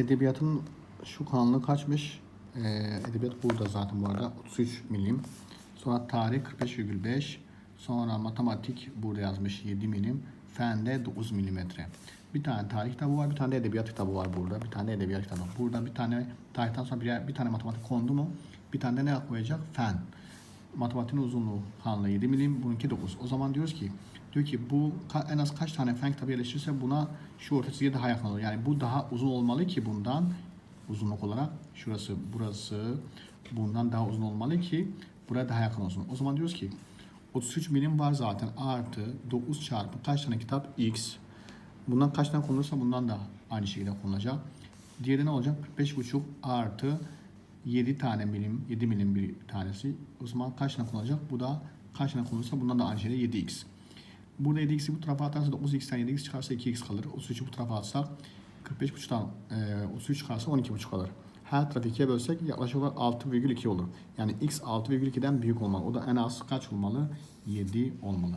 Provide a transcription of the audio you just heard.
edebiyatın şu kanlı kaçmış? Ee, edebiyat burada zaten bu arada 33 milim. Sonra tarih 45,5. Sonra matematik burada yazmış 7 milim. Fende 9 milimetre. Bir tane tarih kitabı var, bir tane de edebiyat kitabı var burada. Bir tane de edebiyat kitabı. Burada bir tane tarihten sonra bir, bir tane matematik kondu mu? Bir tane de ne koyacak? Fen. Matematiğin uzunluğu kanlı 7 milim, bununki 9. O zaman diyoruz ki diyor ki bu en az kaç tane fen kitabı yerleştirirse buna şu orta çizgiye daha yakın olur. Yani bu daha uzun olmalı ki bundan uzunluk olarak şurası burası bundan daha uzun olmalı ki buraya daha yakın olsun. O zaman diyoruz ki 33 milim var zaten artı 9 çarpı kaç tane kitap x bundan kaç tane konulursa bundan da aynı şekilde konulacak. Diğeri ne olacak? 45,5 artı 7 tane milim, 7 milim bir tanesi. O zaman kaç tane konulacak? Bu da kaç tane konulursa bundan da aynı şekilde 7x. Burada 7x'i bu tarafa atarsa 9x'ten 7x çıkarsa 2x kalır. 33'ü bu tarafa atsak 45.5'tan e, 33 çıkarsa 12.5 kalır. Her tarafı 2'ye bölsek yaklaşık olarak 6,2 olur. Yani x 6,2'den büyük olmalı. O da en az kaç olmalı? 7 olmalı.